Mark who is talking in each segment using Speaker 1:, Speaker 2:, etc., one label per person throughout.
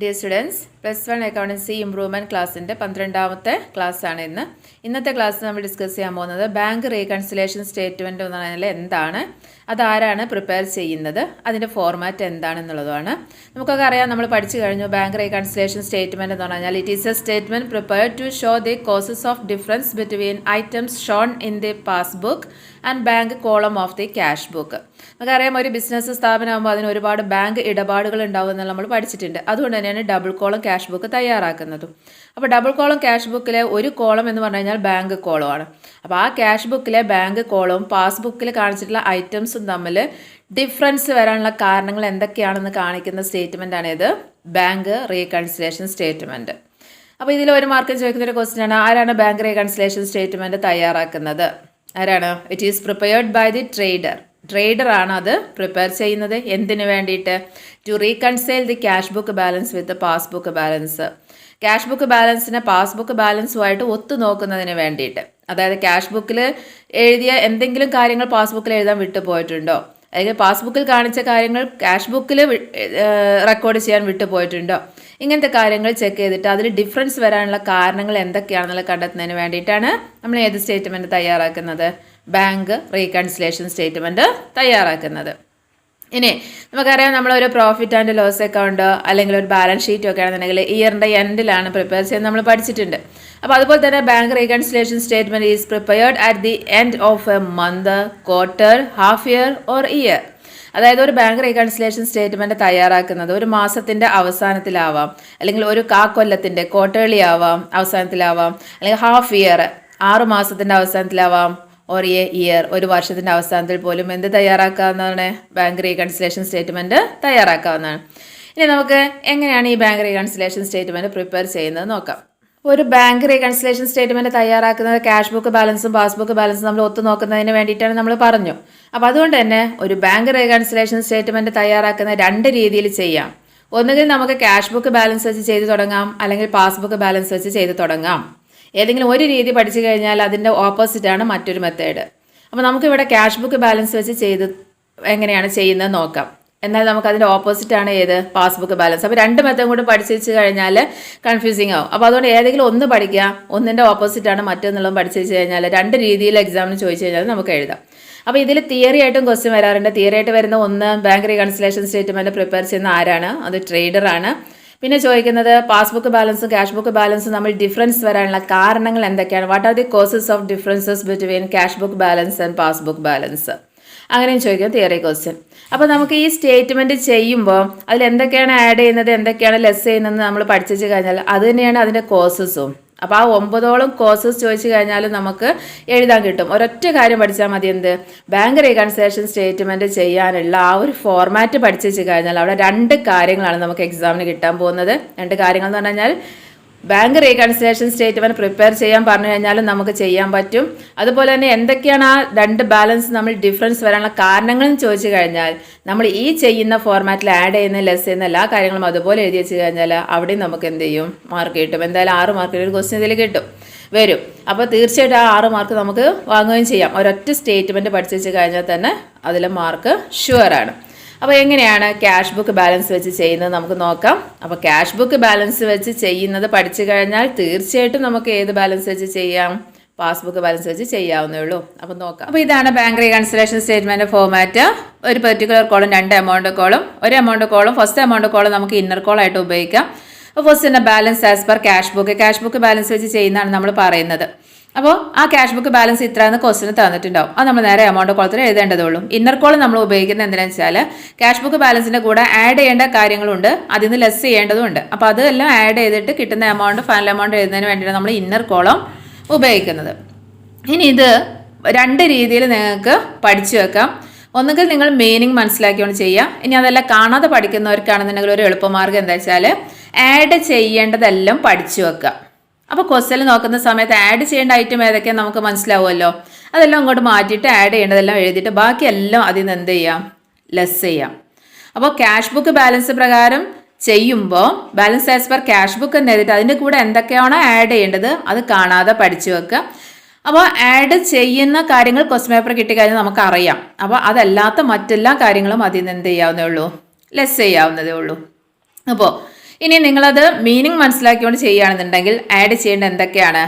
Speaker 1: Dear students plus one accountancy improvement ക്ലാസ്സിന്റെ പന്ത്രണ്ടാമത്തെ ക്ലാസ്സാണ് ഇന്ന്. ഇന്നത്തെ ക്ലാസ് നമ്മൾ ഡിസ്കസ് ചെയ്യാൻ പോകുന്നത് ബാങ്ക് റീകൺസിലേഷൻ സ്റ്റേറ്റ്മെന്റ് എന്ന് പറഞ്ഞാൽ എന്താണ്? അതാരാണ് പ്രിപ്പയർ ചെയ്യുന്നത്? അതിന്റെ ഫോർമാറ്റ് എന്താണെന്നുള്ളതാണ് നമുക്കൊക്കെ അറിയാം നമ്മൾ പഠിച്ചു കഴിഞ്ഞു. ബാങ്ക് റീകൺസിലേഷൻ സ്റ്റേറ്റ്മെന്റ് എന്ന് പറഞ്ഞാൽ it is a statement prepare to show the causes of difference between items shown in the passbook and bank column of the cash book നമുക്കറിയാം ഒരു ബിസിനസ് സ്ഥാപനമാകുമ്പോൾ അതിന് ഒരുപാട് ബാങ്ക് ഇടപാടുകൾ ഉണ്ടാവും എന്ന് നമ്മൾ പഠിച്ചിട്ടുണ്ട്. അതുകൊണ്ട് തന്നെയാണ് ഡബിൾ കോളം ക്യാഷ് ബുക്ക് തയ്യാറാക്കുന്നതും. അപ്പോൾ ഡബിൾ കോളം ക്യാഷ് ബുക്കിലെ ഒരു കോളം എന്ന് പറഞ്ഞു കഴിഞ്ഞാൽ ബാങ്ക് കോളമാണ് അപ്പോൾ ആ ക്യാഷ് ബുക്കിലെ ബാങ്ക് കോളവും പാസ്ബുക്കിൽ കാണിച്ചിട്ടുള്ള ഐറ്റംസും തമ്മിൽ ഡിഫറൻസ് വരാനുള്ള കാരണങ്ങൾ എന്തൊക്കെയാണെന്ന് കാണിക്കുന്ന സ്റ്റേറ്റ്മെന്റ് ഇത്. ബാങ്ക് റീകൺസിലേഷൻ സ്റ്റേറ്റ്മെന്റ് അപ്പോൾ ഇതിൽ ഒരു മാർക്ക് ചോദിക്കുന്ന ഒരു ക്വസ്റ്റ്യൻ ആണ്. ആരാണ് ബാങ്ക് റീകൺസിലേഷൻ സ്റ്റേറ്റ്മെന്റ് തയ്യാറാക്കുന്നത്? ആരാണ്? It is prepared by the trader trader ആണ് അത് പ്രിപ്പയർ ചെയ്യുന്നത്. എന്തിനു വേണ്ടിയിട്ട്? To reconcile the cash book balance with passbook balance cash book ബാലൻസിനെ passbook ബാലൻസുമായിട്ട് ഒത്തു നോക്കുന്നതിന് വേണ്ടിയിട്ട്. അതായത് ക്യാഷ് ബുക്കിൽ എഴുതിയ എന്തെങ്കിലും കാര്യങ്ങൾ പാസ്ബുക്കിൽ എഴുതാൻ വിട്ടുപോയിട്ടുണ്ടോ അല്ലെങ്കിൽ പാസ്ബുക്കിൽ കാണിച്ച കാര്യങ്ങൾ ക്യാഷ് ബുക്കിൽ റെക്കോർഡ് ചെയ്യാൻ വിട്ടുപോയിട്ടുണ്ടോ ഇങ്ങനത്തെ കാര്യങ്ങൾ ചെക്ക് ചെയ്തിട്ട് അതിൽ ഡിഫറൻസ് വരാനുള്ള കാരണങ്ങൾ എന്തൊക്കെയാണെന്നുള്ളത് കണ്ടെത്തുന്നതിന് വേണ്ടിയിട്ടാണ് നമ്മൾ ഏത് സ്റ്റേറ്റ്മെന്റ് തയ്യാറാക്കുന്നത്? ബാങ്ക് റീകൺസിലേഷൻ സ്റ്റേറ്റ്മെന്റ് തയ്യാറാക്കുന്നത്. ഇനി നമുക്കറിയാം നമ്മളൊരു പ്രോഫിറ്റ് ആൻഡ് ലോസ് അക്കൗണ്ട് അല്ലെങ്കിൽ ഒരു ബാലൻസ് ഷീറ്റ് ഒക്കെ ആണെന്നുണ്ടെങ്കിൽ ഇയറിന്റെ എൻഡിലാണ് പ്രിപ്പയർ ചെയ്യുന്നത് നമ്മൾ പഠിച്ചിട്ടുണ്ട്. അപ്പോൾ അതുപോലെ തന്നെ bank reconciliation statement is prepared at the end of a month quarter half year or year അതായത് ഒരു ബാങ്ക് റീകൺസിലേഷൻ സ്റ്റേറ്റ്മെന്റ് തയ്യാറാക്കുന്നത് ഒരു മാസത്തിന്റെ അവസാനത്തിലാവാം അല്ലെങ്കിൽ ഒരു കാ കൊല്ലത്തിന്റെ ക്വാർട്ടേർലി ആവാം അവസാനത്തിലാവാം അല്ലെങ്കിൽ ഹാഫ് ഇയർ ആറ് മാസത്തിന്റെ അവസാനത്തിലാവാം ഓർ എ ഇയർ ഒരു വർഷത്തിന്റെ അവസാനത്തിൽ പോലും എന്ത് തയ്യാറാക്കാവുന്നതാണ്? ബാങ്ക് റീകൺസിലേഷൻ സ്റ്റേറ്റ്മെന്റ് തയ്യാറാക്കാവുന്നതാണ്. ഇനി നമുക്ക് എങ്ങനെയാണ് ഈ ബാങ്ക് റീകൺസിലേഷൻ സ്റ്റേറ്റ്മെന്റ് പ്രിപ്പയർ ചെയ്യുന്നത് നോക്കാം. ഒരു ബാങ്ക് റീകൺസിലേഷൻ സ്റ്റേറ്റ്മെന്റ് തയ്യാറാക്കുന്നത് ക്യാഷ് ബുക്ക് ബാലൻസും പാസ്ബുക്ക് ബാലൻസും നമ്മൾ ഒത്തു നോക്കുന്നതിന് വേണ്ടിയിട്ടാണ് നമ്മൾ പറഞ്ഞു. അപ്പോൾ അതുകൊണ്ട് തന്നെ ഒരു ബാങ്ക് റീകൺസിലേഷൻ സ്റ്റേറ്റ്മെന്റ് തയ്യാറാക്കുന്ന രണ്ട് രീതിയിൽ ചെയ്യാം. ഒന്നുകിൽ നമുക്ക് ക്യാഷ് ബുക്ക് ബാലൻസ് വെച്ച് ചെയ്തു തുടങ്ങാം അല്ലെങ്കിൽ പാസ്ബുക്ക് ബാലൻസ് വെച്ച് ചെയ്തു തുടങ്ങാം. ഏതെങ്കിലും ഒരു രീതി പഠിച്ചു കഴിഞ്ഞാൽ അതിന്റെ ഓപ്പോസിറ്റാണ് മറ്റൊരു മെത്തേഡ് അപ്പോൾ നമുക്കിവിടെ ക്യാഷ് ബുക്ക് ബാലൻസ് വെച്ച് ചെയ്ത് എങ്ങനെയാണ് ചെയ്യുന്നത് നോക്കാം. എന്നാൽ നമുക്ക് അതിന്റെ ഓപ്പോസിറ്റാണ് ഏത്? പാസ്ബുക്ക് ബാലൻസ് അപ്പോൾ രണ്ട് മെത്തേഡ് കൂടി പഠിച്ചു കഴിഞ്ഞാൽ കൺഫ്യൂസിങ് ആവും. അപ്പോൾ അതുകൊണ്ട് ഏതെങ്കിലും ഒന്ന് പഠിക്കുക. ഒന്നിന്റെ ഓപ്പോസിറ്റാണ് മറ്റൊന്നുള്ളത് പഠിച്ചു കഴിഞ്ഞാൽ രണ്ട് രീതിയിൽ എക്സാമിന് ചോദിച്ചു കഴിഞ്ഞാൽ നമുക്ക് എഴുതാം. അപ്പോൾ ഇതിൽ തിയറി ആയിട്ടും ക്വസ്റ്റ്യൻ വരാറുണ്ട്. തിയറി ആയിട്ട് വരുന്ന ഒന്ന് ബാങ്ക് റീകൺസിലേഷൻ സ്റ്റേറ്റ്മെന്റ് പ്രിപ്പയർ ചെയ്യുന്ന ആരാണ്? അത് ട്രേഡറാണ് പിന്നെ ചോദിക്കുന്നത് പാസ്ബുക്ക് ബാലൻസും ക്യാഷ് ബുക്ക് ബാലൻസും നമ്മൾ ഡിഫറൻസ് വരാനുള്ള കാരണങ്ങൾ എന്തൊക്കെയാണ്? What are the causes of differences between cash book balance and passbook balance അങ്ങനെയും ചോദിക്കും തിയറി ക്വസ്റ്റ്യൻ അപ്പോൾ നമുക്ക് ഈ സ്റ്റേറ്റ്മെന്റ് ചെയ്യുമ്പോൾ അതിൽ എന്തൊക്കെയാണ് ആഡ് ചെയ്യുന്നത് എന്തൊക്കെയാണ് ലെസ് ചെയ്യുന്നത് നമ്മൾ പഠിച്ചു കഴിഞ്ഞാൽ അത് തന്നെയാണ് അതിന്റെ കോസസും അപ്പോൾ ആ ഒമ്പതോളം കോഴ്സസ് ചോദിച്ചു കഴിഞ്ഞാൽ നമുക്ക് എഴുതാൻ കിട്ടും. ഒരൊറ്റ കാര്യം പഠിച്ചാൽ മതി എന്ത്? ബാങ്ക് റീകൺസേഷൻ സ്റ്റേറ്റ്മെന്റ് ചെയ്യാനുള്ള ആ ഒരു ഫോർമാറ്റ് പഠിച്ചു കഴിഞ്ഞാൽ അവിടെ രണ്ട് കാര്യങ്ങളാണ് നമുക്ക് എക്സാമിന് കിട്ടാൻ പോകുന്നത്. രണ്ട് കാര്യങ്ങൾ എന്ന് പറഞ്ഞു കഴിഞ്ഞാൽ ബാങ്ക് റീകൺസിലേഷൻ സ്റ്റേറ്റ്മെന്റ് പ്രിപ്പയർ ചെയ്യാൻ പറഞ്ഞു കഴിഞ്ഞാലും നമുക്ക് ചെയ്യാൻ പറ്റും. അതുപോലെ തന്നെ എന്തൊക്കെയാണ് ആ രണ്ട് ബാലൻസ് നമ്മൾ ഡിഫറൻസ് വരാനുള്ള കാരണങ്ങളും ചോദിച്ചു കഴിഞ്ഞാൽ നമ്മൾ ഈ ചെയ്യുന്ന ഫോർമാറ്റിൽ ആഡ് ചെയ്യുന്ന ലെസ് ചെയ്യുന്ന എല്ലാ കാര്യങ്ങളും അതുപോലെ എഴുതി വെച്ച് കഴിഞ്ഞാൽ അവിടെയും നമുക്ക് എന്ത് ചെയ്യും? മാർക്ക് കിട്ടും. എന്തായാലും ആറ് മാർക്കിന് ഒരു ക്വസ്റ്റ്യൻ ഇതിൽ കിട്ടും. വരും. അപ്പോൾ തീർച്ചയായിട്ടും ആ ആറ് മാർക്ക് നമുക്ക് വാങ്ങുകയും ചെയ്യാം. ഒരൊറ്റ സ്റ്റേറ്റ്മെന്റ് പഠിച്ചു കഴിഞ്ഞാൽ തന്നെ അതിലെ മാർക്ക് ഷുവറാണ് അപ്പോൾ എങ്ങനെയാണ് ക്യാഷ് ബുക്ക് ബാലൻസ് വെച്ച് ചെയ്യുന്നത് നമുക്ക് നോക്കാം. അപ്പോൾ ക്യാഷ് ബുക്ക് ബാലൻസ് വെച്ച് ചെയ്യുന്നത് പഠിച്ചു കഴിഞ്ഞാൽ തീർച്ചയായിട്ടും നമുക്ക് ഏത് ബാലൻസ് വെച്ച് ചെയ്യാം? പാസ്ബുക്ക് ബാലൻസ് വെച്ച് ചെയ്യാവുന്നേ ഉള്ളൂ. അപ്പോൾ നോക്കാം. അപ്പോൾ ഇതാണ് ബാങ്ക് റീകൺസിലേഷൻ സ്റ്റേറ്റ്മെന്റ് ഫോമാറ്റ് ഒരു പെർട്ടിക്കുലർ കോളും രണ്ട് എമൗണ്ട് കോളും ഒരു എമൗണ്ട് കോളും ഫസ്റ്റ് എമൗണ്ട് കോളും നമുക്ക് ഇന്നർ കോളായിട്ട് ഉപയോഗിക്കാം. അപ്പോൾ ഫസ്റ്റ് തന്നെ balance as per cash book cash book balance വെച്ച് ചെയ്യുന്നതാണ് നമ്മൾ പറയുന്നത്. അപ്പോൾ ആ ക്യാഷ് ബുക്ക് ബാലൻസ് ഇത്ര എന്ന് ക്വസ്റ്റിന് തന്നിട്ടുണ്ടാവും. അത് നമ്മൾ നേരെ എമൗണ്ട് കോളത്തിൽ എഴുതേണ്ടതുള്ളൂ. ഇന്നർ കോൾ നമ്മൾ ഉപയോഗിക്കുന്നത് എന്തിനാണെന്ന് വെച്ചാൽ ക്യാഷ് ബുക്ക് ബാലൻസിന്റെ കൂടെ ആഡ് ചെയ്യേണ്ട കാര്യങ്ങളുണ്ട്. അതിൽ നിന്ന് ലെസ് ചെയ്യേണ്ടതുണ്ട്. അപ്പോൾ അതെല്ലാം ആഡ് ചെയ്തിട്ട് കിട്ടുന്ന എമൗണ്ട് ഫൈനൽ എമൗണ്ട് എഴുതുന്നതിന് വേണ്ടിയാണ് നമ്മൾ ഇന്നർ കോളം ഉപയോഗിക്കുന്നത്. ഇനി ഇത് രണ്ട് രീതിയിൽ നിങ്ങൾക്ക് പഠിച്ചു വെക്കാം. ഒന്നുകിൽ നിങ്ങൾ മീനിങ് മനസ്സിലാക്കിയോണ്ട് ചെയ്യുക ഇനി അതെല്ലാം കാണാതെ പഠിക്കുന്നവർക്കാണെന്നുണ്ടെങ്കിൽ ഒരു എളുപ്പമാർഗം എന്താ വെച്ചാൽ ആഡ് ചെയ്യേണ്ടതെല്ലാം പഠിച്ചു വെക്കുക അപ്പോൾ ക്വസ്റ്റൽ നോക്കുന്ന സമയത്ത് ആഡ് ചെയ്യേണ്ട ഐറ്റം ഏതൊക്കെയാണ് നമുക്ക് മനസ്സിലാവുമല്ലോ. അതെല്ലാം അങ്ങോട്ട് മാറ്റിയിട്ട് ആഡ് ചെയ്യേണ്ടതെല്ലാം എഴുതിയിട്ട് ബാക്കിയെല്ലാം അതിൽ നിന്ന് എന്ത് ചെയ്യാം? ലെസ് ചെയ്യാം. അപ്പോൾ ക്യാഷ് ബുക്ക് ബാലൻസ് പ്രകാരം ചെയ്യുമ്പോൾ balance as per cash book എന്ന് എഴുതിയിട്ട് അതിന്റെ കൂടെ എന്തൊക്കെയാണോ ആഡ് ചെയ്യേണ്ടത് അത് കാണാതെ പഠിച്ചു വെക്കുക. അപ്പോൾ ആഡ് ചെയ്യുന്ന കാര്യങ്ങൾ ക്വസ്റ്റ് പേപ്പർ കിട്ടിക്കഴിഞ്ഞാൽ നമുക്കറിയാം അപ്പോൾ അതല്ലാത്ത മറ്റെല്ലാ കാര്യങ്ങളും അതിൽ നിന്ന് എന്ത് ചെയ്യാവുന്നേ ഉള്ളൂ. ലെസ് ചെയ്യാവുന്നതേ ഉള്ളൂ. അപ്പോൾ ഇനി നിങ്ങളത് മീനിങ് മനസ്സിലാക്കിക്കൊണ്ട് ചെയ്യുകയാണെന്നുണ്ടെങ്കിൽ ആഡ് ചെയ്യേണ്ട എന്തൊക്കെയാണ്?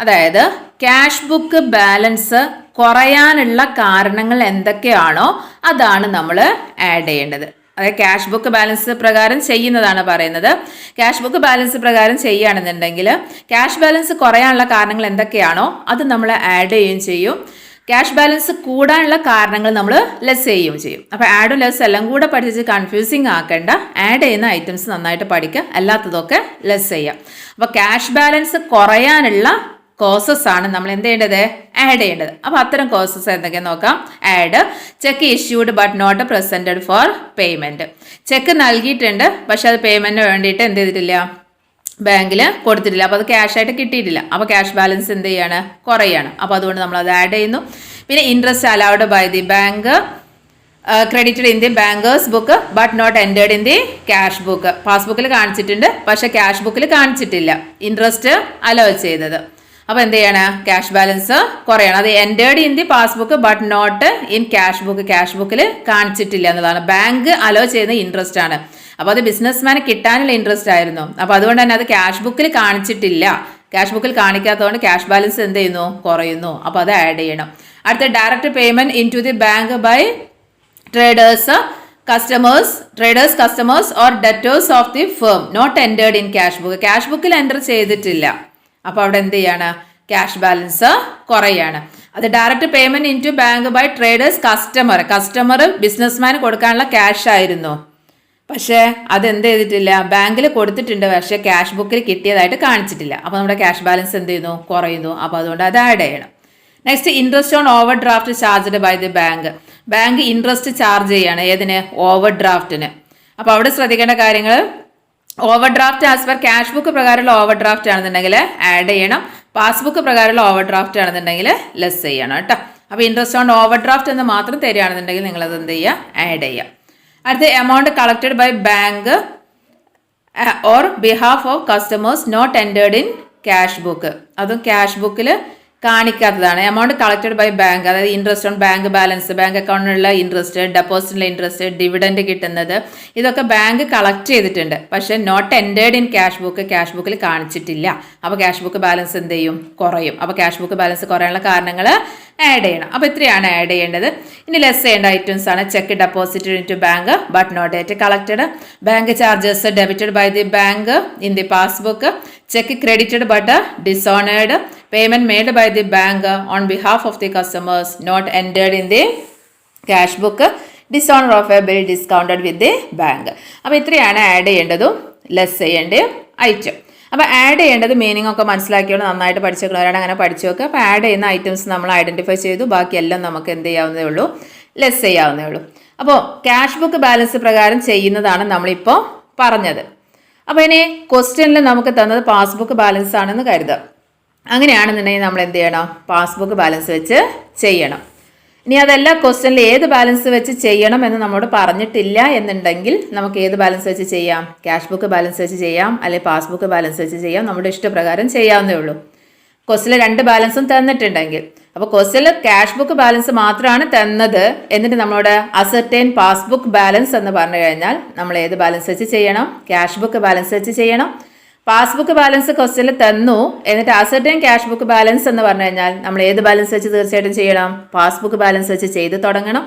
Speaker 1: അതായത് ക്യാഷ് ബുക്ക് ബാലൻസ് കുറയാനുള്ള കാരണങ്ങൾ എന്തൊക്കെയാണോ അതാണ് നമ്മൾ ആഡ് ചെയ്യേണ്ടത്. അതായത് ക്യാഷ് ബുക്ക് ബാലൻസ് പ്രകാരം ചെയ്യുന്നതാണ് പറയുന്നത്. ക്യാഷ് ബുക്ക് ബാലൻസ് പ്രകാരം ചെയ്യുകയാണെന്നുണ്ടെങ്കിൽ ക്യാഷ് ബാലൻസ് കുറയാനുള്ള കാരണങ്ങൾ എന്തൊക്കെയാണോ അത് നമ്മൾ ആഡ് ചെയ്യുകയും ചെയ്യും. ക്യാഷ് ബാലൻസ് കൂടാനുള്ള കാരണങ്ങൾ നമ്മൾ ലെസ് ചെയ്യുകയും ചെയ്യും. അപ്പോൾ ആഡും ലെസ് എല്ലാം കൂടെ പഠിച്ച് കൺഫ്യൂസിങ് ആക്കേണ്ട. ആഡ് ചെയ്യുന്ന ഐറ്റംസ് നന്നായിട്ട് പഠിക്കുക. അല്ലാത്തതൊക്കെ ലെസ് ചെയ്യാം അപ്പോൾ ക്യാഷ് ബാലൻസ് കുറയാനുള്ള കോസസ് ആണ് നമ്മൾ എന്ത് ചെയ്യേണ്ടത്? ആഡ് ചെയ്യേണ്ടത്. അപ്പോൾ അത്തരം കോസസ് എന്തൊക്കെ നോക്കാം? Add cheque issued but not presented for payment cheque നൽകിയിട്ടുണ്ട് പക്ഷെ അത് പേയ്മെന്റിന് വേണ്ടിയിട്ട് എന്ത് ചെയ്തിട്ടില്ല? ബാങ്കിൽ കൊടുത്തിട്ടില്ല. അപ്പോൾ അത് ക്യാഷ് ആയിട്ട് കിട്ടിയിട്ടില്ല. അപ്പോൾ ക്യാഷ് ബാലൻസ് എന്ത് ചെയ്യാണ്? കുറയാണ്. അപ്പോൾ അതുകൊണ്ട് നമ്മൾ അത് ആഡ് ചെയ്യുന്നു. പിന്നെ interest allowed by the bank credited in the bankers book but not entered in the cash book പാസ്ബുക്കിൽ കാണിച്ചിട്ടുണ്ട് പക്ഷെ ക്യാഷ് ബുക്കിൽ കാണിച്ചിട്ടില്ല. ഇൻട്രസ്റ്റ് അലോ ചെയ്തത്. അപ്പോൾ എന്ത് ചെയ്യണം? ക്യാഷ് ബാലൻസ് കുറയണം. അത് entered in the passbook but not in cash book cash ബുക്കിൽ കാണിച്ചിട്ടില്ല എന്നതാണ് ബാങ്ക് അലോ ചെയ്യുന്ന ഇൻട്രസ്റ്റ് ആണ്. അപ്പോൾ അത് ബിസിനസ്മാന് കിട്ടാനുള്ള ഇൻട്രസ്റ്റ് ആയിരുന്നു. അപ്പോൾ അതുകൊണ്ട് തന്നെ അത് ക്യാഷ് ബുക്കിൽ കാണിച്ചിട്ടില്ല. ക്യാഷ് ബുക്കിൽ കാണിക്കാത്തതുകൊണ്ട് ക്യാഷ് ബാലൻസ് എന്ത് ചെയ്യുന്നു? കുറയുന്നു. അപ്പോൾ അത് ആഡ് ചെയ്യണം. അടുത്ത direct payment into the bank by traders customers traders customers or debtors of the firm not entered in cash book cash ബുക്കിൽ എന്റർ ചെയ്തിട്ടില്ല. അപ്പോൾ അവിടെ എന്ത് ചെയ്യാണ്? ക്യാഷ് ബാലൻസ് കുറയാണ്. അത് direct payment in bank by traders customer customer ബിസിനസ്മാന് കൊടുക്കാനുള്ള cash ആയിരുന്നു. പക്ഷേ അതെന്ത് ചെയ്തിട്ടില്ല. ബാങ്കിൽ കൊടുത്തിട്ടുണ്ട്. പക്ഷേ ക്യാഷ് ബുക്കിൽ കിട്ടിയതായിട്ട് കാണിച്ചിട്ടില്ല. അപ്പോൾ നമ്മുടെ ക്യാഷ് ബാലൻസ് എന്ത് ചെയ്യുന്നു? കുറയുന്നു. അപ്പോൾ അതുകൊണ്ട് അത് ആഡ് ചെയ്യണം. Next interest on overdraft charged by the bank. Bank interest charge ചെയ്യാണ്. ഏതിന്? ഓവർ ഡ്രാഫ്റ്റിന് അപ്പോൾ അവിടെ ശ്രദ്ധിക്കേണ്ട കാര്യങ്ങൾ overdraft as per cash book പ്രകാരമുള്ള ഓവർ ഡ്രാഫ്റ്റ് ആണെന്നുണ്ടെങ്കിൽ ആഡ് ചെയ്യണം. പാസ്ബുക്ക് പ്രകാരമുള്ള ഓവർ ഡ്രാഫ്റ്റ് ആണെന്നുണ്ടെങ്കിൽ ലെസ് ചെയ്യണം കേട്ടോ. അപ്പോൾ ഇൻട്രസ്റ്റ് ഓൺ ഓവർ ഡ്രാഫ്റ്റ് എന്ന് മാത്രം തരികയാണെന്നുണ്ടെങ്കിൽ നിങ്ങളത് എന്ത് ചെയ്യുക? ആഡ് ചെയ്യുക. അടുത്ത amount collected by bank or behalf of customers not entered in cash book അതും ക്യാഷ് ബുക്കിൽ കാണിക്കാത്തതാണ്. എമൗണ്ട് കളക്റ്റഡ് ബൈ ബാങ്ക് അതായത് interest on bank balance bank അക്കൗണ്ടിലുള്ള interest ഡെപ്പോസിറ്റിലെ ഇൻട്രസ്റ്റ് ഡിവിഡൻഡ് കിട്ടുന്നത് ഇതൊക്കെ ബാങ്ക് കളക്ട് ചെയ്തിട്ടുണ്ട്. പക്ഷേ not entered in cash book cash ബുക്കിൽ കാണിച്ചിട്ടില്ല. അപ്പോൾ ക്യാഷ് ബുക്ക് ബാലൻസ് എന്ത് ചെയ്യും? കുറയും. അപ്പോൾ ക്യാഷ് ബുക്ക് ബാലൻസ് കുറയാനുള്ള കാരണങ്ങൾ ആഡ് ചെയ്യണം. അപ്പോൾ ഇത്രയാണ് ആഡ് ചെയ്യേണ്ടത്. ഇനി ലെസ് ചെയ്യേണ്ട ഐറ്റംസ് ആണ്. Cheque deposit into bank but not yet collected bank charges debited by the bank in the passbook cheque credited but dishonoured payment made by the bank on behalf of the customers not entered in the cash book dishonour of a bill discounted with the bank അപ്പോൾ ഇത്രയാണ് add ചെയ്യേണ്ടതും less ചെയ്യേണ്ടതും item അപ്പോൾ add ചെയ്യേണ്ടത് meaning ഒക്കെ മനസ്സിലാക്കിയോണ്ട് നന്നായിട്ട് പഠിച്ചേക്കുന്നവരാണ് അങ്ങനെ പഠിച്ചു നോക്കുക. അപ്പോൾ ആഡ് ചെയ്യുന്ന ഐറ്റംസ് നമ്മൾ ഐഡന്റിഫൈ ചെയ്തു. ബാക്കിയെല്ലാം നമുക്ക് എന്ത് ചെയ്യാവുന്നേ ഉള്ളൂ. ലെസ് ചെയ്യാവുന്നേ ഉള്ളൂ. അപ്പോൾ ക്യാഷ് ബുക്ക് ബാലൻസ് പ്രകാരം ചെയ്യുന്നതാണ് നമ്മളിപ്പോൾ പറഞ്ഞത്. അപ്പോൾ ഇനി ക്വസ്റ്റ്യനിൽ നമുക്ക് തന്നത് പാസ്ബുക്ക് ബാലൻസ് ആണെന്ന് കരുതാം അങ്ങനെയാണെന്നുണ്ടെങ്കിൽ നമ്മൾ എന്ത് ചെയ്യണം? പാസ്ബുക്ക് ബാലൻസ് വെച്ച് ചെയ്യണം. ഇനി അതല്ല ക്വസ്റ്റ്യനിൽ ഏത് ബാലൻസ് വെച്ച് ചെയ്യണം എന്ന് നമ്മോട് പറഞ്ഞിട്ടില്ല എന്നുണ്ടെങ്കിൽ നമുക്ക് ഏത് ബാലൻസ് വെച്ച് ചെയ്യാം? ക്യാഷ് ബുക്ക് ബാലൻസ് വെച്ച് ചെയ്യാം അല്ലെങ്കിൽ പാസ്ബുക്ക് ബാലൻസ് വെച്ച് ചെയ്യാം. നമ്മുടെ ഇഷ്ടപ്രകാരം ചെയ്യാവുന്നേ ഉള്ളൂ. ക്വസ്റ്റിലെ രണ്ട് ബാലൻസും തന്നിട്ടുണ്ടെങ്കിൽ. അപ്പോൾ ക്വസ്റ്റിൽ ക്യാഷ് ബുക്ക് ബാലൻസ് മാത്രമാണ് തന്നത് എന്നിട്ട് നമ്മളോട് അസർട്ടൈൻ പാസ്ബുക്ക് ബാലൻസ് എന്ന് പറഞ്ഞു കഴിഞ്ഞാൽ നമ്മൾ ഏത് ബാലൻസ് വെച്ച് ചെയ്യണം? ക്യാഷ് ബുക്ക് ബാലൻസ് വെച്ച് ചെയ്യണം. പാസ്ബുക്ക് ബാലൻസ് ക്വസ്റ്റിൽ തന്നു. എന്നിട്ട് അസർട്ടൻ ക്യാഷ് ബുക്ക് ബാലൻസ് എന്ന് പറഞ്ഞു കഴിഞ്ഞാൽ നമ്മൾ ഏത് ബാലൻസ് വെച്ച് തീർച്ചയായിട്ടും ചെയ്യണം? പാസ്ബുക്ക് ബാലൻസ് വെച്ച് ചെയ്ത് തുടങ്ങണം.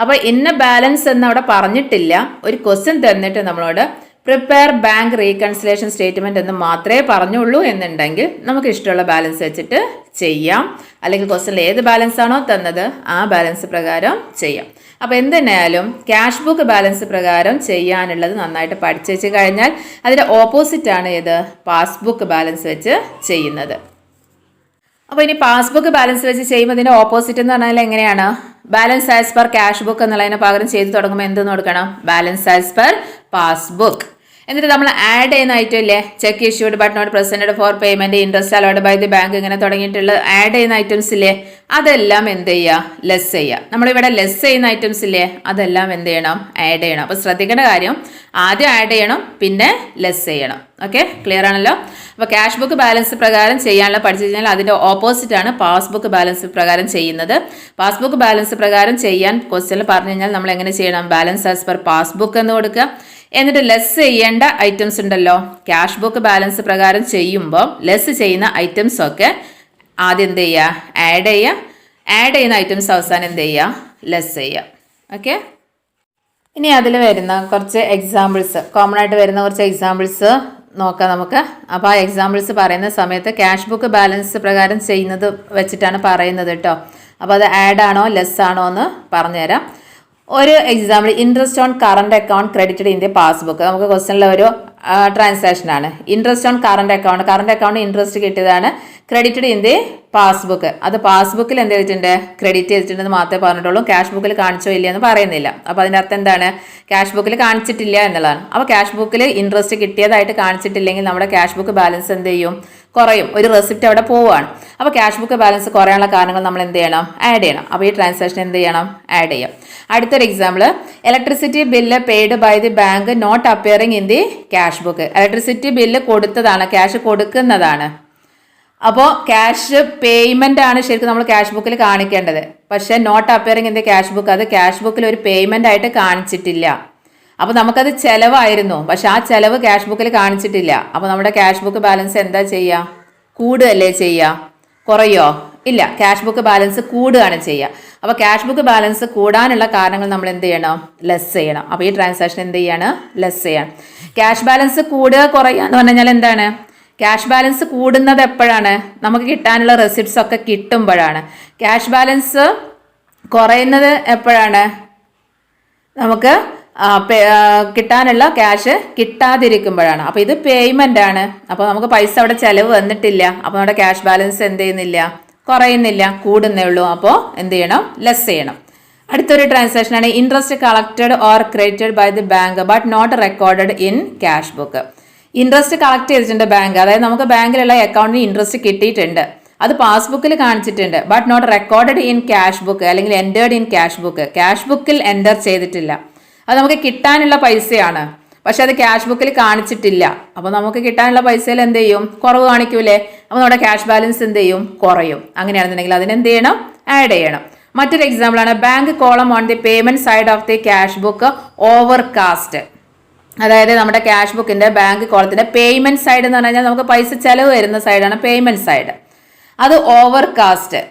Speaker 1: അപ്പോൾ ഇന്ന ബാലൻസ് എന്ന് അവിടെ പറഞ്ഞിട്ടില്ല. ഒരു ക്വസ്റ്റ്യൻ തന്നിട്ട് നമ്മളോട് പ്രിപ്പയർ ബാങ്ക് റീകൺസിലേഷൻ സ്റ്റേറ്റ്മെന്റ് എന്ന് മാത്രമേ പറഞ്ഞുള്ളൂ എന്നുണ്ടെങ്കിൽ നമുക്ക് ഇഷ്ടമുള്ള ബാലൻസ് വെച്ചിട്ട് ചെയ്യാം. അല്ലെങ്കിൽ ക്വസ്റ്റനിൽ ഏത് ബാലൻസ് ആണോ തന്നത് ആ ബാലൻസ് പ്രകാരം ചെയ്യാം. അപ്പോൾ എന്ത് തന്നെയായാലും ക്യാഷ് ബുക്ക് ബാലൻസ് പ്രകാരം ചെയ്യാനുള്ളത് നന്നായിട്ട് പഠിച്ചു കഴിഞ്ഞാൽ അതിന്റെ ഓപ്പോസിറ്റാണ് ഏത് പാസ്ബുക്ക് ബാലൻസ് വെച്ച് ചെയ്യുന്നത്. അപ്പോൾ ഇനി പാസ്ബുക്ക് ബാലൻസ് വെച്ച് ചെയ്യുമ്പോൾ ഇതിന്റെ ഓപ്പോസിറ്റ് എന്ന് പറഞ്ഞാൽ എങ്ങനെയാണ്? Balance as per cash book എന്നുള്ളതിന് പകരം ചെയ്ത് തുടങ്ങുമ്പോൾ എന്തെന്ന് കൊടുക്കണം? ബാലൻസ് ആസ് പെർ പാസ്ബുക്ക് എന്നിട്ട് നമ്മൾ ആഡ് ചെയ്യുന്ന ഐറ്റം ഇല്ലേ cheque issued but not presented for payment interest allowed by the bank ഇങ്ങനെ തുടങ്ങിയിട്ടുള്ള ആഡ് ചെയ്യുന്ന ഐറ്റംസ് ഇല്ലേ? അതെല്ലാം എന്ത് ചെയ്യുക ലെസ് ചെയ്യുക നമ്മളിവിടെ ലെസ് ചെയ്യുന്ന ഐറ്റംസ് ഇല്ലേ? അതെല്ലാം എന്ത് ചെയ്യണം? ആഡ് ചെയ്യണം. അപ്പോൾ ശ്രദ്ധിക്കേണ്ട കാര്യം ആദ്യം ആഡ് ചെയ്യണം പിന്നെ ലെസ് ചെയ്യണം. ഓക്കെ ക്ലിയർ ആണല്ലോ? അപ്പോൾ ക്യാഷ് ബുക്ക് ബാലൻസ് പ്രകാരം ചെയ്യാനുള്ള പഠിച്ചു കഴിഞ്ഞാൽ അതിന്റെ ഓപ്പോസിറ്റ് ആണ് പാസ്ബുക്ക് ബാലൻസ് പ്രകാരം ചെയ്യുന്നത്. പാസ്ബുക്ക് ബാലൻസ് പ്രകാരം ചെയ്യാൻ ക്വസ്റ്റ്യൻ പറഞ്ഞു കഴിഞ്ഞാൽ നമ്മൾ എങ്ങനെ ചെയ്യണം? ബാലൻസ് ആസ് പെർ പാസ്ബുക്ക് എന്ന് കൊടുക്കുക. എന്നിട്ട് ലെസ് ചെയ്യേണ്ട ഐറ്റംസ് ഉണ്ടല്ലോ. ക്യാഷ് ബുക്ക് ബാലൻസ് പ്രകാരം ചെയ്യുമ്പോൾ ലെസ് ചെയ്യുന്ന ഐറ്റംസ് ഒക്കെ ആദ്യം എന്ത് ചെയ്യുക ആഡ് ചെയ്യുക ആഡ് ചെയ്യുന്ന ഐറ്റംസ് അവസാനം എന്ത് ചെയ്യുക ലെസ് ചെയ്യുക ഓക്കെ ഇനി അതിൽ വരുന്ന കുറച്ച് എക്സാമ്പിൾസ് കോമൺ ആയിട്ട് വരുന്ന കുറച്ച് എക്സാമ്പിൾസ് നോക്കാം നമുക്ക്. അപ്പോൾ ആ എക്സാമ്പിൾസ് പറയുന്ന സമയത്ത് ക്യാഷ് ബുക്ക് ബാലൻസ് പ്രകാരം ചെയ്യുന്നത് വെച്ചിട്ടാണ് പറയുന്നത് കേട്ടോ. അപ്പോൾ അത് ആഡ് ആണോ ലെസ് ആണോ എന്ന് പറഞ്ഞുതരാം. ഒരു example interest on current account credited in the passbook നമുക്ക് ക്വസ്റ്റനിലെ ഒരു ട്രാൻസാക്ഷൻ ആണ്. Interest on current account current account interest കിട്ടിയതാണ് ക്രെഡിറ്റഡ് ഇൻ ദി പാസ്ബുക്ക് അത് പാസ്ബുക്കിൽ എന്ത് ചെയ്തിട്ടുണ്ട്? ക്രെഡിറ്റ് ചെയ്തിട്ടുണ്ടെന്ന് മാത്രമേ പറഞ്ഞിട്ടുള്ളൂ. ക്യാഷ് ബുക്കിൽ കാണിച്ചോ ഇല്ല എന്ന് പറയുന്നില്ല. അപ്പോൾ അതിന്റെ അർത്ഥം എന്താണ്? ക്യാഷ് ബുക്കിൽ കാണിച്ചിട്ടില്ല എന്നുള്ളതാണ്. അപ്പോൾ ക്യാഷ് ബുക്കിൽ ഇൻട്രസ്റ്റ് കിട്ടിയതായിട്ട് കാണിച്ചിട്ടില്ലെങ്കിൽ നമ്മുടെ ക്യാഷ് ബുക്ക് ബാലൻസ് എന്ത് ചെയ്യും? കുറയും. ഒരു റെസിപ്റ്റ് അവിടെ പോവുകയാണ്. അപ്പോൾ ക്യാഷ് ബുക്ക് ബാലൻസ് കുറയാനുള്ള കാരണങ്ങൾ നമ്മൾ എന്ത് ചെയ്യണം? ആഡ് ചെയ്യണം. അപ്പോൾ ഈ ട്രാൻസാക്ഷൻ എന്ത് ചെയ്യണം? ആഡ് ചെയ്യാം. അടുത്തൊരു example electricity bill paid by the bank not appearing in the cash book electricity bill കൊടുത്തതാണ്. ക്യാഷ് കൊടുക്കുന്നതാണ്. അപ്പോൾ ക്യാഷ് പേയ്മെന്റ് ആണ് ശരിക്കും നമ്മൾ ക്യാഷ് ബുക്കിൽ കാണിക്കേണ്ടത്. പക്ഷേ not appearing in the cash book അത് ക്യാഷ് ബുക്കിൽ ഒരു പേയ്മെന്റ് ആയിട്ട് കാണിച്ചിട്ടില്ല. അപ്പോൾ നമുക്കത് ചെലവായിരുന്നു. പക്ഷെ ആ ചെലവ് ക്യാഷ് ബുക്കിൽ കാണിച്ചിട്ടില്ല. അപ്പോൾ നമ്മുടെ ക്യാഷ് ബുക്ക് ബാലൻസ് എന്താ ചെയ്യുക കൂടുകയല്ലേ ചെയ്യുക കുറയോ? ഇല്ല. ക്യാഷ് ബുക്ക് ബാലൻസ് കൂടുകയാണ് ചെയ്യുക അപ്പോൾ ക്യാഷ് ബുക്ക് ബാലൻസ് കൂടാനുള്ള കാരണങ്ങൾ നമ്മൾ എന്ത് ചെയ്യണം? ലെസ് ചെയ്യണം. അപ്പോൾ ഈ ട്രാൻസാക്ഷൻ എന്ത് ചെയ്യാണ്? ലെസ് ചെയ്യണം. ക്യാഷ് ബാലൻസ് കൂടുക കുറയുക എന്ന് പറഞ്ഞു കഴിഞ്ഞാൽ എന്താണ്? ക്യാഷ് ബാലൻസ് കൂടുന്നത് എപ്പോഴാണ്? നമുക്ക് കിട്ടാനുള്ള റെസിപ്റ്റ്സ് ഒക്കെ കിട്ടുമ്പോഴാണ്. ക്യാഷ് ബാലൻസ് കുറയുന്നത് എപ്പോഴാണ്? നമുക്ക് കിട്ടാനുള്ള ക്യാഷ് കിട്ടാതിരിക്കുമ്പോഴാണ്. അപ്പോൾ ഇത് പേയ്മെന്റ് ആണ്. അപ്പോൾ നമുക്ക് പൈസ അവിടെ ചിലവ് വന്നിട്ടില്ല. അപ്പോൾ നമ്മുടെ ക്യാഷ് ബാലൻസ് എന്ത് ചെയ്യുന്നില്ല? കുറയുന്നില്ല. കൂടുന്നേ ഉള്ളൂ. അപ്പോൾ എന്ത് ചെയ്യണം? ലെസ് ചെയ്യണം. അടുത്തൊരു ട്രാൻസാക്ഷൻ ആണ് interest collected or credited by the bank but not recorded in cash book interest collect ചെയ്തിട്ടുണ്ട് ബാങ്ക് അതായത് നമുക്ക് ബാങ്കിലുള്ള അക്കൗണ്ടിന് ഇൻട്രസ്റ്റ് കിട്ടിയിട്ടുണ്ട്. അത് പാസ്ബുക്കിൽ കാണിച്ചിട്ടുണ്ട് but not recorded in cash book അല്ലെങ്കിൽ entered in cash book cash ബുക്കിൽ എന്റർ ചെയ്തിട്ടില്ല. അത് നമുക്ക് കിട്ടാനുള്ള പൈസയാണ്. പക്ഷെ അത് ക്യാഷ് ബുക്കിൽ കാണിച്ചിട്ടില്ല. അപ്പോൾ നമുക്ക് കിട്ടാനുള്ള പൈസയിൽ എന്ത് ചെയ്യും? കുറവ് കാണിക്കൂലേ? അപ്പോൾ നമ്മുടെ ക്യാഷ് ബാലൻസ് എന്ത് ചെയ്യും? കുറയും. അങ്ങനെയാണെന്നുണ്ടെങ്കിൽ അതിനെന്ത് ചെയ്യണം? ആഡ് ചെയ്യണം. മറ്റൊരു എക്സാമ്പിൾ ആണ് bank column on the payment side of the cash book overcast അതായത് നമ്മുടെ ക്യാഷ് ബുക്കിന്റെ ബാങ്ക് കോളത്തിന്റെ പേയ്മെന്റ് സൈഡ് എന്ന് പറഞ്ഞാൽ നമുക്ക് പൈസ ചെലവ് വരുന്ന സൈഡാണ് പേയ്മെന്റ് സൈഡ് അത് ഓവർ കാസ്റ്റ്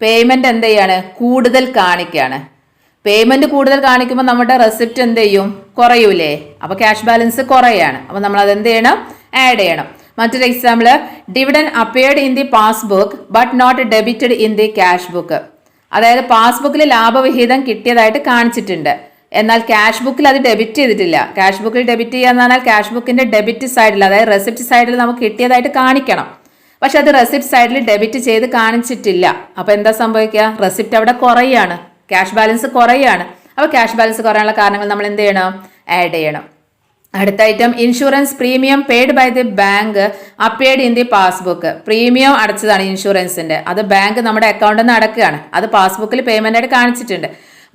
Speaker 1: പേയ്മെന്റ് എന്ത് ചെയ്യാണ്? കൂടുതൽ കാണിക്കുകയാണ്. പേയ്മെന്റ് കൂടുതൽ കാണിക്കുമ്പോൾ നമ്മുടെ റെസിപ്റ്റ് എന്ത് ചെയ്യും? കുറയൂലേ. അപ്പോൾ ക്യാഷ് ബാലൻസ് കുറയാണ്. അപ്പോൾ നമ്മൾ അത് എന്ത് ചെയ്യണം? ആഡ് ചെയ്യണം. മറ്റൊരു example dividend appeared in the passbook but not debited in the cash book അതായത് പാസ്ബുക്കിൽ ലാഭവിഹിതം കിട്ടിയതായിട്ട് കാണിച്ചിട്ടുണ്ട്. എന്നാൽ ക്യാഷ് ബുക്കിൽ അത് ഡെബിറ്റ് ചെയ്തിട്ടില്ല. ക്യാഷ് ബുക്കിൽ ഡെബിറ്റ് ചെയ്യുക എന്ന് പറഞ്ഞാൽ ക്യാഷ് ബുക്കിന്റെ ഡെബിറ്റ് സൈഡിൽ അതായത് റെസിപ്റ്റ് സൈഡിൽ നമുക്ക് കിട്ടിയതായിട്ട് കാണിക്കണം. പക്ഷെ അത് റെസിപ്റ്റ് സൈഡിൽ ഡെബിറ്റ് ചെയ്ത് കാണിച്ചിട്ടില്ല. അപ്പോൾ എന്താ സംഭവിക്കുക? റെസിപ്റ്റ് അവിടെ കുറയാണ്. Cash balance കുറയാണ്. അപ്പോൾ ക്യാഷ് ബാലൻസ് കുറയാനുള്ള കാരണങ്ങൾ നമ്മൾ എന്ത് ചെയ്യണം? ആഡ് ചെയ്യണം. അടുത്ത item insurance premium paid by the bank appeared in the passbook premium അടച്ചതാണ് ഇൻഷുറൻസിന്റെ അത് ബാങ്ക് നമ്മുടെ അക്കൗണ്ടിൽ നിന്ന് അടക്കുകയാണ് അത് പാസ്ബുക്കിൽ പേയ്മെന്റ് ആയിട്ട് കാണിച്ചിട്ടുണ്ട്.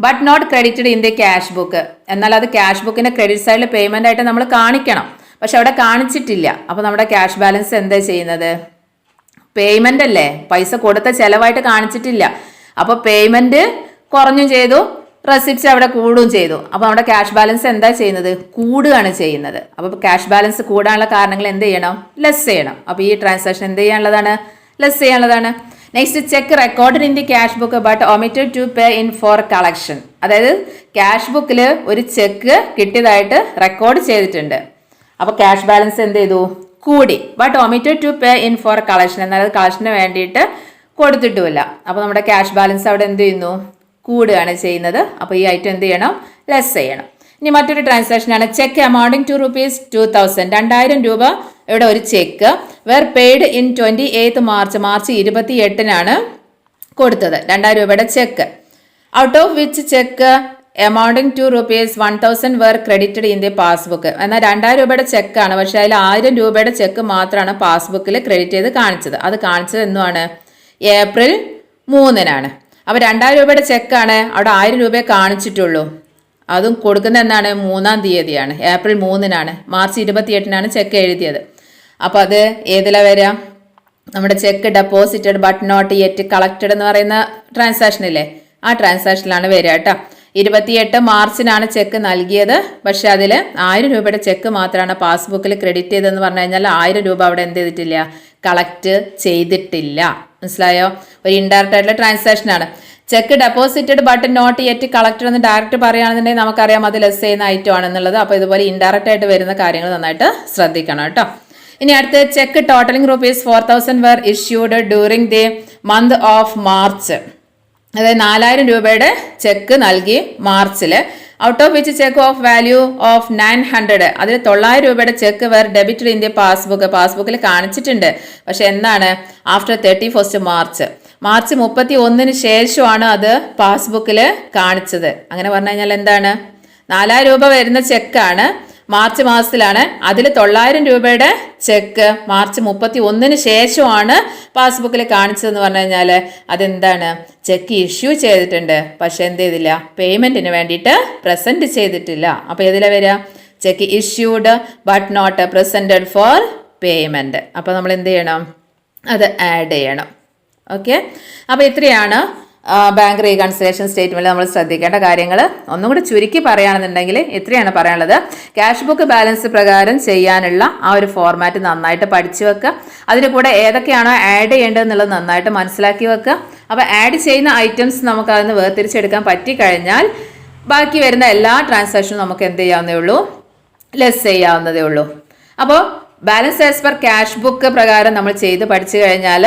Speaker 1: But not credited in the cash book എന്നാൽ അത് ക്യാഷ് ബുക്കിന്റെ ക്രെഡിറ്റ് സൈഡിൽ പേയ്മെന്റ് ആയിട്ട് നമ്മൾ കാണിക്കണം. പക്ഷെ അവിടെ കാണിച്ചിട്ടില്ല. അപ്പോൾ നമ്മുടെ ക്യാഷ് ബാലൻസ് എന്താ ചെയ്യുന്നത്? പേയ്മെന്റ് അല്ലേ? പൈസ കൊടുത്ത ചെലവായിട്ട് കാണിച്ചിട്ടില്ല. അപ്പോൾ പേയ്മെന്റ് കുറഞ്ഞും ചെയ്തു റെസിപ്റ്റ്സ് അവിടെ കൂടുകയും ചെയ്തു. അപ്പോൾ നമ്മുടെ ക്യാഷ് ബാലൻസ് എന്താ ചെയ്യുന്നത്? കൂടുകയാണ് ചെയ്യുന്നത്. അപ്പോൾ ക്യാഷ് ബാലൻസ് കൂടാനുള്ള കാരണങ്ങൾ എന്ത് ചെയ്യണം? ലെസ് ചെയ്യണം. അപ്പോൾ ഈ ട്രാൻസാക്ഷൻ എന്ത് ചെയ്യാനുള്ളതാണ്? Less ചെയ്യാനുള്ളതാണ്. Next cheque record in the cash book but omitted to pay in for collection അതായത് ക്യാഷ് ബുക്കിൽ ഒരു ചെക്ക് കിട്ടിയതായിട്ട് റെക്കോർഡ് ചെയ്തിട്ടുണ്ട്. അപ്പോൾ ക്യാഷ് ബാലൻസ് എന്ത് ചെയ്തു? കൂടി. But omitted to pay in for collection എന്നാൽ കളക്ഷന് വേണ്ടിയിട്ട് കൊടുത്തിട്ടുമില്ല. അപ്പോൾ നമ്മുടെ ക്യാഷ് ബാലൻസ് അവിടെ എന്ത് ചെയ്യുന്നു? കൂടുകയാണ് ചെയ്യുന്നത്. അപ്പോൾ ഈ ഐറ്റം എന്ത് ചെയ്യണം? ലെസ് ചെയ്യണം. ഇനി മറ്റൊരു ട്രാൻസാക്ഷനാണ് cheque amounting to rupees two thousand രണ്ടായിരം രൂപ ഇവിടെ ഒരു cheque were paid in twenty eighth March March ഇരുപത്തി എട്ടിനാണ് കൊടുത്തത്. രണ്ടായിരം രൂപയുടെ cheque out of which cheque amounting to rupees one thousand were credited in the passbook എന്നാൽ രണ്ടായിരം രൂപയുടെ ചെക്കാണ് പക്ഷേ അതിൽ ആയിരം രൂപയുടെ ചെക്ക് മാത്രമാണ് പാസ്ബുക്കിൽ ക്രെഡിറ്റ് ചെയ്ത് കാണിച്ചത്. അത് കാണിച്ചത് എന്നുമാണ് ഏപ്രിൽ മൂന്നിനാണ്. അപ്പോൾ രണ്ടായിരം രൂപയുടെ ചെക്കാണ് അവിടെ ആയിരം രൂപയെ കാണിച്ചിട്ടുള്ളൂ. അതും കൊടുക്കുന്ന എന്നാണ്? മൂന്നാം തീയതിയാണ്. ഏപ്രിൽ മൂന്നിനാണ്. മാർച്ച് ഇരുപത്തിയെട്ടിനാണ് ചെക്ക് എഴുതിയത്. അപ്പോൾ അത് ഏതിലാണ് വരിക? നമ്മുടെ cheque deposited but not yet collected എന്ന് പറയുന്ന ട്രാൻസാക്ഷൻ ആ ട്രാൻസാക്ഷനിലാണ് വരിക കേട്ടോ. ഇരുപത്തിയെട്ട് മാർച്ചിനാണ് ചെക്ക് നൽകിയത്. പക്ഷെ അതിൽ ആയിരം രൂപയുടെ ചെക്ക് മാത്രമാണ് പാസ്ബുക്കിൽ ക്രെഡിറ്റ് ചെയ്തതെന്ന് പറഞ്ഞു കഴിഞ്ഞാൽ ആയിരം രൂപ അവിടെ എന്ത് ചെയ്തിട്ടില്ല? കളക്ട് ചെയ്തിട്ടില്ല. മനസ്സിലായോ? ഒരു ഇൻഡയറക്റ്റ് ആയിട്ടുള്ള ട്രാൻസാക്ഷൻ ആണ്. Cheque deposited but not yet collected എന്ന് ഡയറക്റ്റ് പറയുകയാണെന്നുണ്ടെങ്കിൽ നമുക്കറിയാം അത് ലെസ് ചെയ്യുന്ന ഐറ്റം ആണെന്നുള്ളത് അപ്പോൾ ഇതുപോലെ ഇൻഡയറക്റ്റ് ആയിട്ട് വരുന്ന കാര്യങ്ങൾ നന്നായിട്ട് ശ്രദ്ധിക്കണം കേട്ടോ. ഇനി അടുത്ത് cheque totalling rupees four thousand were issued during the month of March അതായത് നാലായിരം രൂപയുടെ ചെക്ക് നൽകി മാർച്ചിൽ out of which cheque of value of nine hundred അതിൽ തൊള്ളായിരം രൂപയുടെ cheque were debited in the passbook പാസ്ബുക്കിൽ കാണിച്ചിട്ടുണ്ട്. പക്ഷെ എന്താണ്? After thirty first March March മുപ്പത്തി ഒന്നിന് ശേഷമാണ് അത് പാസ്ബുക്കിൽ കാണിച്ചത്. അങ്ങനെ പറഞ്ഞു കഴിഞ്ഞാൽ എന്താണ്? നാലായിരം രൂപ വരുന്ന ചെക്കാണ് മാർച്ച് മാസത്തിലാണ്. അതിൽ തൊള്ളായിരം രൂപയുടെ ചെക്ക് മാർച്ച് മുപ്പത്തി ഒന്നിന് ശേഷമാണ് പാസ്ബുക്കിൽ കാണിച്ചതെന്ന് പറഞ്ഞു കഴിഞ്ഞാൽ അതെന്താണ്? ചെക്ക് ഇഷ്യൂ ചെയ്തിട്ടുണ്ട്. പക്ഷെ എന്ത് ചെയ്തില്ല? പേയ്മെന്റിന് വേണ്ടിയിട്ട് പ്രസന്റ് ചെയ്തിട്ടില്ല. അപ്പോൾ ഏതിലെ വരിക? Cheque issued but not presented for payment അപ്പോൾ നമ്മൾ എന്ത് ചെയ്യണം? അത് ആഡ് ചെയ്യണം. ഓക്കെ? അപ്പോൾ ഇത്രയാണ് ബാങ്ക് റീകൺസിലേഷൻ സ്റ്റേറ്റ്മെന്റ് നമ്മൾ ശ്രദ്ധിക്കേണ്ട കാര്യങ്ങൾ ഒന്നും കൂടി ചുരുക്കി പറയുകയാണെന്നുണ്ടെങ്കിൽ ഇത്രയാണ് പറയാനുള്ളത്. ക്യാഷ് ബുക്ക് ബാലൻസ് പ്രകാരം ചെയ്യാനുള്ള ആ ഒരു ഫോർമാറ്റ് നന്നായിട്ട് പഠിച്ചു വെക്കുക. അതിന് കൂടെ ഏതൊക്കെയാണോ ആഡ് ചെയ്യേണ്ടതെന്നുള്ളത് നന്നായിട്ട് മനസ്സിലാക്കി വെക്കുക. അപ്പോൾ ആഡ് ചെയ്യുന്ന ഐറ്റംസ് നമുക്ക് അതിന് വേർതിരിച്ചെടുക്കാൻ പറ്റിക്കഴിഞ്ഞാൽ ബാക്കി വരുന്ന എല്ലാ ട്രാൻസാക്ഷനും നമുക്ക് എന്ത് ചെയ്യാവുന്നേ ഉള്ളൂ. ലെസ് ചെയ്യാവുന്നതേ ഉള്ളൂ. അപ്പോൾ balance as per cash book പ്രകാരം നമ്മൾ ചെയ്ത് പഠിച്ചു കഴിഞ്ഞാൽ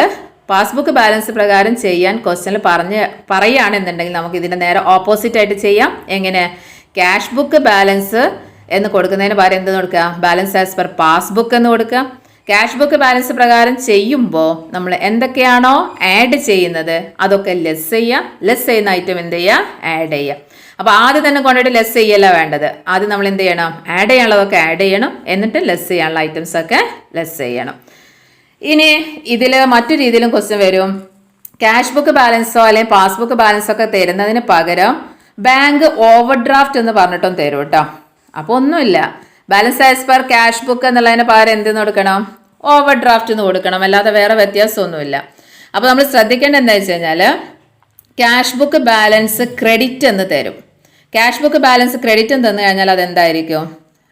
Speaker 1: പാസ്ബുക്ക് ബാലൻസ് പ്രകാരം ചെയ്യാൻ ക്വസ്റ്റനിൽ പറഞ്ഞ് പറയുകയാണെന്നുണ്ടെങ്കിൽ നമുക്ക് ഇതിന്റെ നേരെ ഓപ്പോസിറ്റ് ആയിട്ട് ചെയ്യാം. എങ്ങനെ? ക്യാഷ് ബുക്ക് ബാലൻസ് എന്ന് കൊടുക്കുന്നതിന് പകരം എന്ത് കൊടുക്കുക? ബാലൻസ് ആസ് പെർ പാസ്ബുക്ക് എന്ന് കൊടുക്കുക. ക്യാഷ് ബുക്ക് ബാലൻസ് പ്രകാരം ചെയ്യുമ്പോൾ നമ്മൾ എന്തൊക്കെയാണോ ആഡ് ചെയ്യുന്നത്? അതൊക്കെ ലെസ് ചെയ്യുക. ലെസ് ചെയ്യുന്ന ഐറ്റം എന്ത് ചെയ്യുക? ആഡ് ചെയ്യുക. അപ്പോൾ ആദ്യം തന്നെ കൊണ്ടുപോയിട്ട് ലെസ് ചെയ്യല്ല വേണ്ടത്? ആദ്യം നമ്മൾ എന്ത് ചെയ്യണം? ആഡ് ചെയ്യാനുള്ളതൊക്കെ ആഡ് ചെയ്യണം. എന്നിട്ട് ലെസ് ചെയ്യാനുള്ള ഐറ്റംസ് ഒക്കെ ലെസ് ചെയ്യണം. ഇനി ഇതിൽ മറ്റു രീതിയിലും ക്വസ്റ്റ്യൻ വരും. ക്യാഷ് ബുക്ക് ബാലൻസോ അല്ലെങ്കിൽ പാസ്ബുക്ക് ബാലൻസോ ഒക്കെ തരുന്നതിന് പകരം ബാങ്ക് ഓവർ ഡ്രാഫ്റ്റ് എന്ന് പറഞ്ഞിട്ടും തരും കേട്ടോ അപ്പോൾ ഒന്നുമില്ല. Balance as per cash book എന്നുള്ളതിന് പകരം എന്തെന്ന് കൊടുക്കണം? ഓവർ ഡ്രാഫ്റ്റ് എന്ന് കൊടുക്കണം. അല്ലാതെ വേറെ വ്യത്യാസമൊന്നുമില്ല. അപ്പോൾ നമ്മൾ ശ്രദ്ധിക്കേണ്ടത് എന്താ വെച്ച് കഴിഞ്ഞാൽ ക്യാഷ് ബുക്ക് ബാലൻസ് ക്രെഡിറ്റ് എന്ന് തരും. ക്യാഷ് ബുക്ക് ബാലൻസ് ക്രെഡിറ്റ് എന്ന് തന്നു കഴിഞ്ഞാൽ അതെന്തായിരിക്കും?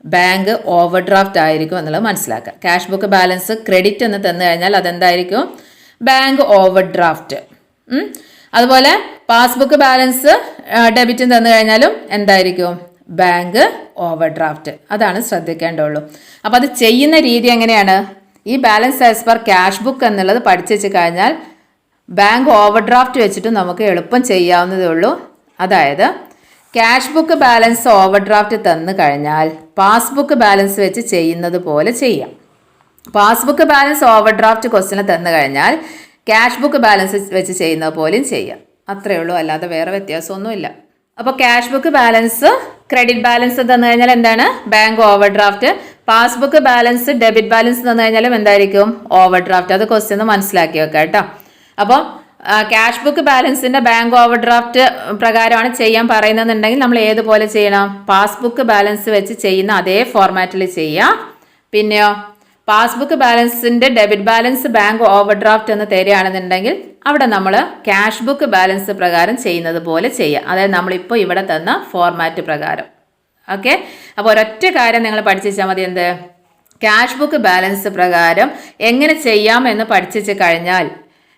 Speaker 1: ബാങ്ക് ഓവർ ഡ്രാഫ്റ്റ് ആയിരിക്കും എന്നുള്ളത് മനസ്സിലാക്കുക. ക്യാഷ് ബുക്ക് ബാലൻസ് ക്രെഡിറ്റ് എന്ന് തന്നു കഴിഞ്ഞാൽ അതെന്തായിരിക്കും? ബാങ്ക് ഓവർ ഡ്രാഫ്റ്റ് അതുപോലെ പാസ്ബുക്ക് ബാലൻസ് ഡെബിറ്റ് തന്നു കഴിഞ്ഞാലും എന്തായിരിക്കും? ബാങ്ക് ഓവർ ഡ്രാഫ്റ്റ് അതാണ് ശ്രദ്ധിക്കേണ്ടുള്ളൂ. അപ്പോൾ അത് ചെയ്യുന്ന രീതി എങ്ങനെയാണ്? ഈ balance as per cash book എന്നുള്ളത് പഠിച്ചു വെച്ച് കഴിഞ്ഞാൽ ബാങ്ക് ഓവർ ഡ്രാഫ്റ്റ് വെച്ചിട്ട് നമുക്ക് എളുപ്പം ചെയ്യാവുന്നതേ ഉള്ളൂ. അതായത് cash book balance overdraft തന്നു കഴിഞ്ഞാൽ പാസ്ബുക്ക് ബാലൻസ് വെച്ച് ചെയ്യുന്നത് പോലെ ചെയ്യാം. പാസ്ബുക്ക് ബാലൻസ് ഓവർ ഡ്രാഫ്റ്റ് ക്വസ്റ്റിന് തന്നു കഴിഞ്ഞാൽ ക്യാഷ് ബുക്ക് ബാലൻസ് വെച്ച് ചെയ്യുന്നത് പോലെയും ചെയ്യാം. അത്രയേ ഉള്ളൂ. അല്ലാതെ വേറെ വ്യത്യാസമൊന്നുമില്ല. അപ്പോൾ cash book balance credit balance തന്നു കഴിഞ്ഞാൽ എന്താണ്? Bank overdraft passbook balance debit balance തന്നു കഴിഞ്ഞാലും എന്തായിരിക്കും? ഓവർ ഡ്രാഫ്റ്റ് അത് ക്വസ്റ്റ്യൻ മനസ്സിലാക്കി വെക്കാം കേട്ടോ. അപ്പോൾ ക്യാഷ് ബുക്ക് ബാലൻസിന്റെ ബാങ്ക് ഓവർ ഡ്രാഫ്റ്റ് പ്രകാരമാണ് ചെയ്യാൻ പറയുന്നതെന്നുണ്ടെങ്കിൽ നമ്മൾ ഏതുപോലെ ചെയ്യണം? പാസ്ബുക്ക് ബാലൻസ് വെച്ച് ചെയ്യുന്ന അതേ ഫോർമാറ്റിൽ ചെയ്യാം. പിന്നെയോ പാസ്ബുക്ക് ബാലൻസിന്റെ debit balance bank overdraft എന്ന് തരികയാണെന്നുണ്ടെങ്കിൽ അവിടെ നമ്മൾ ക്യാഷ് ബുക്ക് ബാലൻസ് പ്രകാരം ചെയ്യുന്നത് പോലെ ചെയ്യാം. അതായത് നമ്മളിപ്പോൾ ഇവിടെ തന്ന ഫോർമാറ്റ് പ്രകാരം. ഓക്കെ അപ്പോൾ ഒരൊറ്റ കാര്യം നിങ്ങൾ പഠിച്ചാൽ മതി എന്ത്? ക്യാഷ് ബുക്ക് ബാലൻസ് പ്രകാരം എങ്ങനെ ചെയ്യാം എന്ന് പഠിച്ചു കഴിഞ്ഞാൽ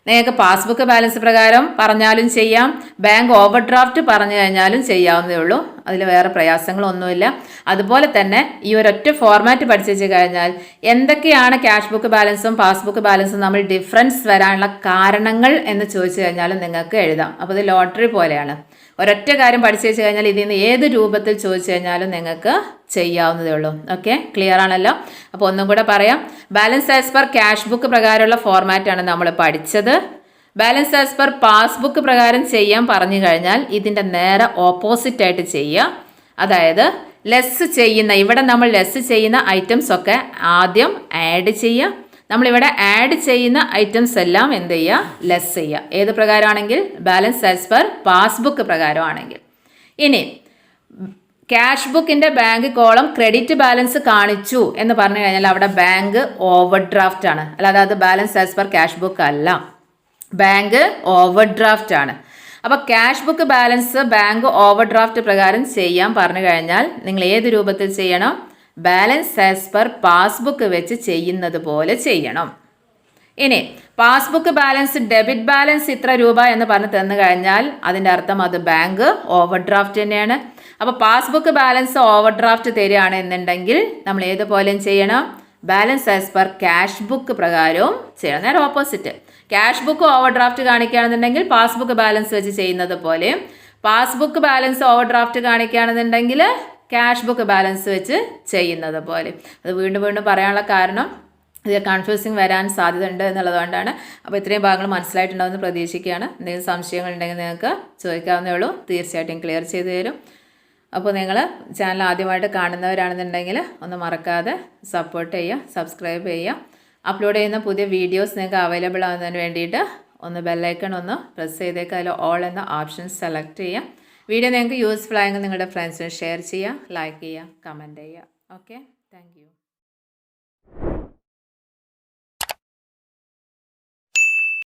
Speaker 1: നിങ്ങൾക്ക് പാസ്ബുക്ക് ബാലൻസ് പ്രകാരം പറഞ്ഞാലും ചെയ്യാം. ബാങ്ക് ഓവർഡ്രാഫ്റ്റ് പറഞ്ഞു കഴിഞ്ഞാലും ചെയ്യാവുന്നേ ഉള്ളൂ. അതിൽ വേറെ പ്രയാസങ്ങളൊന്നുമില്ല. അതുപോലെ തന്നെ ഈ ഒരൊറ്റ ഫോർമാറ്റ് പഠിച്ചു കഴിഞ്ഞാൽ എന്തൊക്കെയാണ് ക്യാഷ് ബുക്ക് ബാലൻസും പാസ്ബുക്ക് ബാലൻസും നമ്മൾ ഡിഫറൻസ് വരാനുള്ള കാരണങ്ങൾ എന്ന് ചോദിച്ചു കഴിഞ്ഞാൽ നിങ്ങൾക്ക് എഴുതാം. അപ്പോൾ ഇത് ലോട്ടറി പോലെയാണ്. ഒരൊറ്റ കാര്യം പഠിച്ചു വെച്ച് കഴിഞ്ഞാൽ ഇതിൽ നിന്ന് ഏത് രൂപത്തിൽ ചോദിച്ചു കഴിഞ്ഞാലും നിങ്ങൾക്ക് ചെയ്യാവുന്നതേ ഉള്ളൂ. ഓക്കെ? ക്ലിയർ ആണല്ലോ? അപ്പോൾ ഒന്നും കൂടെ പറയാം. Balance as per cash book പ്രകാരമുള്ള ഫോർമാറ്റാണ് നമ്മൾ പഠിച്ചത്. ബാലൻസ് ആസ് പെർ പാസ്ബുക്ക് പ്രകാരം ചെയ്യാൻ പറഞ്ഞു കഴിഞ്ഞാൽ ഇതിന്റെ നേരെ ഓപ്പോസിറ്റ് ആയിട്ട് ചെയ്യുക. അതായത് ലെസ് ചെയ്യുന്ന ഇവിടെ നമ്മൾ ലെസ് ചെയ്യുന്ന ഐറ്റംസ് ഒക്കെ ആദ്യം ആഡ് ചെയ്യുക. നമ്മളിവിടെ ആഡ് ചെയ്യുന്ന ഐറ്റംസ് എല്ലാം എന്ത് ചെയ്യുക? ലെസ് ചെയ്യുക. ഏത് പ്രകാരമാണെങ്കിൽ? ബാലൻസ് ആസ് പെർ പാസ്ബുക്ക് പ്രകാരമാണെങ്കിൽ. ഇനി ക്യാഷ് ബുക്കിന്റെ ബാങ്ക് കോളം ക്രെഡിറ്റ് ബാലൻസ് കാണിച്ചു എന്ന് പറഞ്ഞു കഴിഞ്ഞാൽ അവിടെ ബാങ്ക് ഓവർ ഡ്രാഫ്റ്റ് ആണ്. അല്ലാതെ അത് balance as per cash book അല്ല. ബാങ്ക് ഓവർ ഡ്രാഫ്റ്റ് ആണ്. അപ്പോൾ cash book balance bank overdraft പ്രകാരം ചെയ്യാൻ പറഞ്ഞു കഴിഞ്ഞാൽ നിങ്ങൾ ഏത് രൂപത്തിൽ ചെയ്യണം? ബാലൻസ് ആസ് പെർ പാസ്ബുക്ക് വെച്ച് ചെയ്യുന്നത് പോലെ ചെയ്യണം. ഇനി പാസ്ബുക്ക് ബാലൻസ് ഡെബിറ്റ് ബാലൻസ് ഇത്ര രൂപ എന്ന് പറഞ്ഞ് തന്നു കഴിഞ്ഞാൽ അതിന്റെ അർത്ഥം അത് ബാങ്ക് ഓവർ ഡ്രാഫ്റ്റ് തന്നെയാണ്. അപ്പോൾ പാസ്ബുക്ക് ബാലൻസ് ഓവർ ഡ്രാഫ്റ്റ് തരികയാണെന്നുണ്ടെങ്കിൽ നമ്മൾ ഏതുപോലെയും ചെയ്യണം? Balance as per cash book പ്രകാരവും ചെയ്യണം നേരെ opposite cash book overdraft കാണിക്കുകയാണെന്നുണ്ടെങ്കിൽ പാസ്ബുക്ക് ബാലൻസ് വെച്ച് ചെയ്യുന്നത് പോലെയും പാസ്ബുക്ക് ബാലൻസ് ഓവർ ഡ്രാഫ്റ്റ് കാണിക്കുകയാണെന്നുണ്ടെങ്കിൽ ക്യാഷ് ബുക്ക് ബാലൻസ് വെച്ച് ചെയ്യുന്നത് പോലെ. അത് വീണ്ടും വീണ്ടും പറയാനുള്ള കാരണം ഇത് കൺഫ്യൂസിങ് വരാൻ സാധ്യതയുണ്ട് എന്നുള്ളതുകൊണ്ടാണ്. അപ്പോൾ ഇത്രയും ഭാഗങ്ങൾ മനസ്സിലായിട്ടുണ്ടാവുമെന്ന് പ്രതീക്ഷിക്കുകയാണ്. എന്തെങ്കിലും സംശയങ്ങൾ ഉണ്ടെങ്കിൽ നിങ്ങൾക്ക് ചോദിക്കാവുന്നേ ഉള്ളൂ. തീർച്ചയായിട്ടും ക്ലിയർ ചെയ്തു തരും. അപ്പോൾ നിങ്ങൾ ചാനൽ ആദ്യമായിട്ട് കാണുന്നവരാണെന്നുണ്ടെങ്കിൽ ഒന്ന് മറക്കാതെ സപ്പോർട്ട് ചെയ്യുക സബ്സ്ക്രൈബ് ചെയ്യുക. അപ്ലോഡ് ചെയ്യുന്ന പുതിയ വീഡിയോസ് നിങ്ങൾക്ക് അവൈലബിൾ ആവുന്നതിന് വേണ്ടിയിട്ട് ഒന്ന് ബെല്ലൈക്കൺ ഒന്ന് പ്രസ് ചെയ്തേക്ക് അതിൽ ഓൾ എന്ന ഓപ്ഷൻ സെലക്ട് ചെയ്യുക. വീഡിയോ നിങ്ങൾക്ക് യൂസ്ഫുൾ ആയെങ്കിൽ നിങ്ങളുടെ ഫ്രണ്ട്സിന് ഷെയർ ചെയ്യുക ലൈക്ക് ചെയ്യുക കമന്റ് ചെയ്യുക. ഓക്കെ